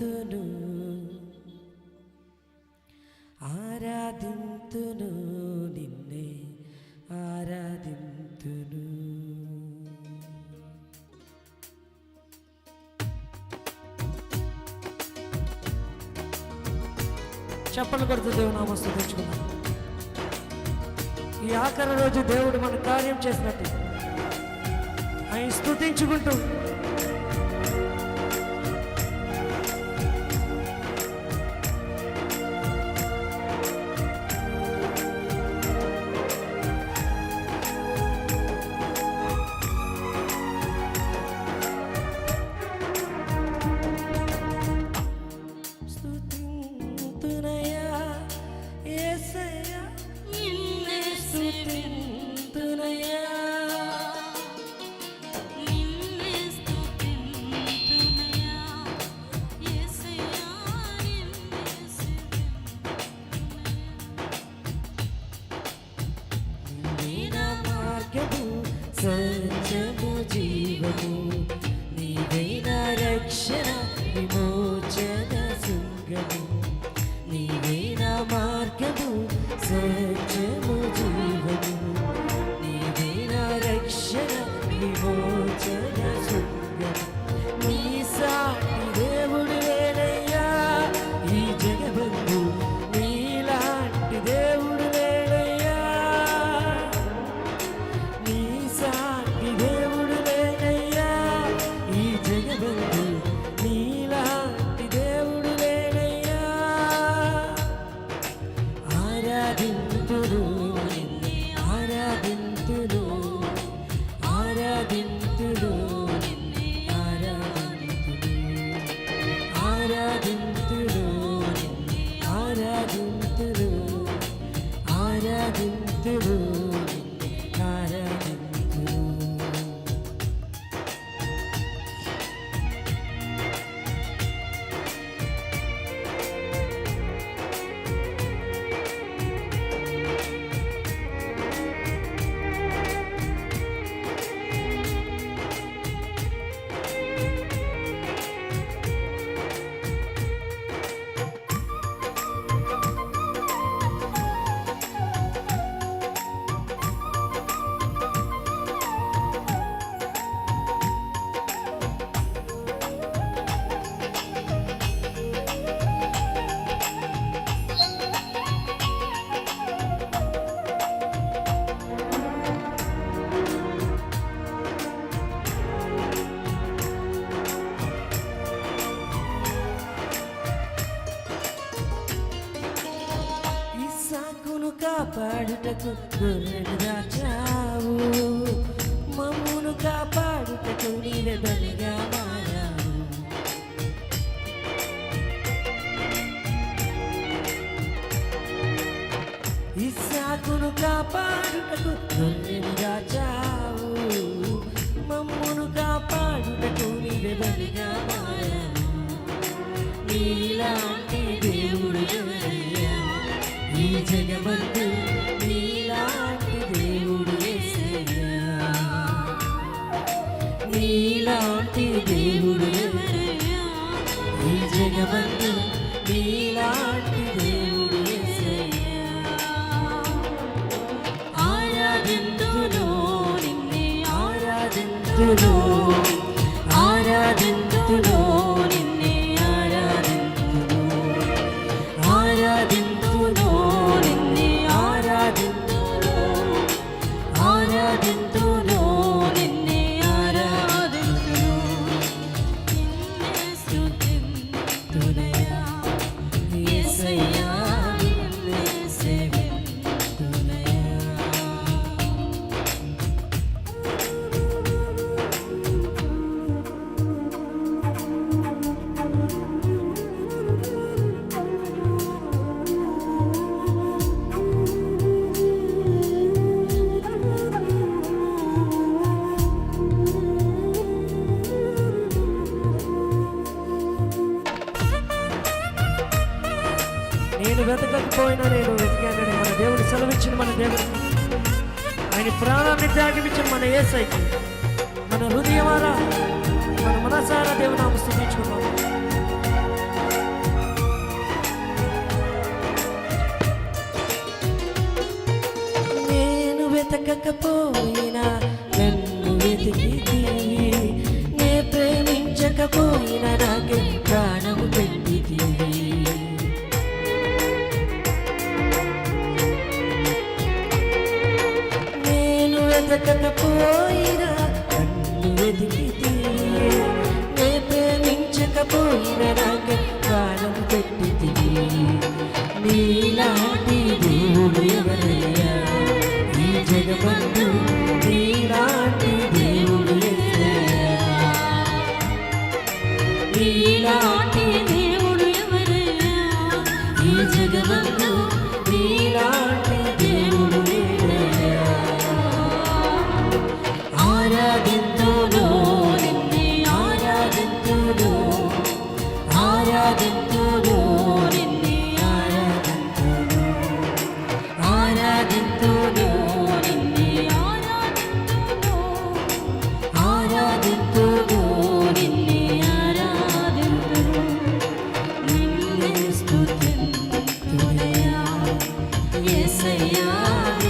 ఆరాధింతును. ఆరాధింతును నిన్నే ఆరాధింతును. చెప్పలు కొడుతూ దేవుని నామస్తు తెచ్చుకున్నాను ఈ ఆఖరి రోజు దేవుడు మన కార్యం చేసినట్టు. ఆయన స్థుతించుకుంటూ మార్గము నీవే నా మార్గము స్వర్గ కాపాడుటకు గొర్రెను దాచావు మమ్మును కాపాడుటకు నీవే బలిగా మారావు. ఇస్సాకును కాపాడుటకు గొర్రెను దాచావు మమ్మును కాపాడుటకు నీవే బలిగా మారావు. నీలాంటి దేవుడు Guru సమయంలో వెతికాడని మన దేవుడు సెలవిచ్చిన మన దేవుడు. ఆయన ప్రాణాన్ని త్యాగమిచ్చిన మన ఏసైకి మన హృదయవారా మన మనసారా దేవుని ఆమె స్థుతించుకున్నాం వెతకపోయినా నన్ను వెతికి నే ప్రేమించకపోయినా నాకే the, the, the, the, Yeah.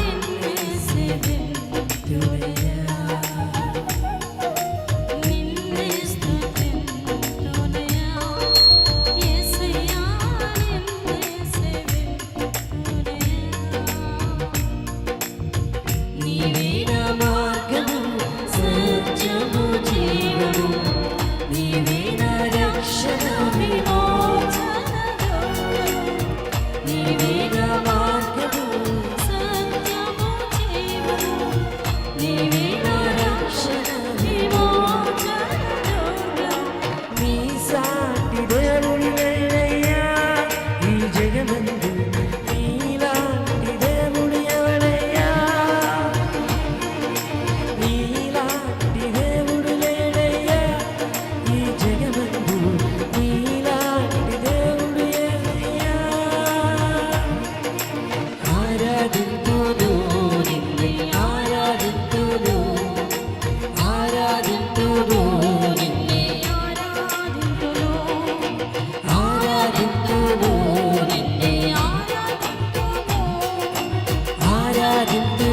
ఆరాధింతును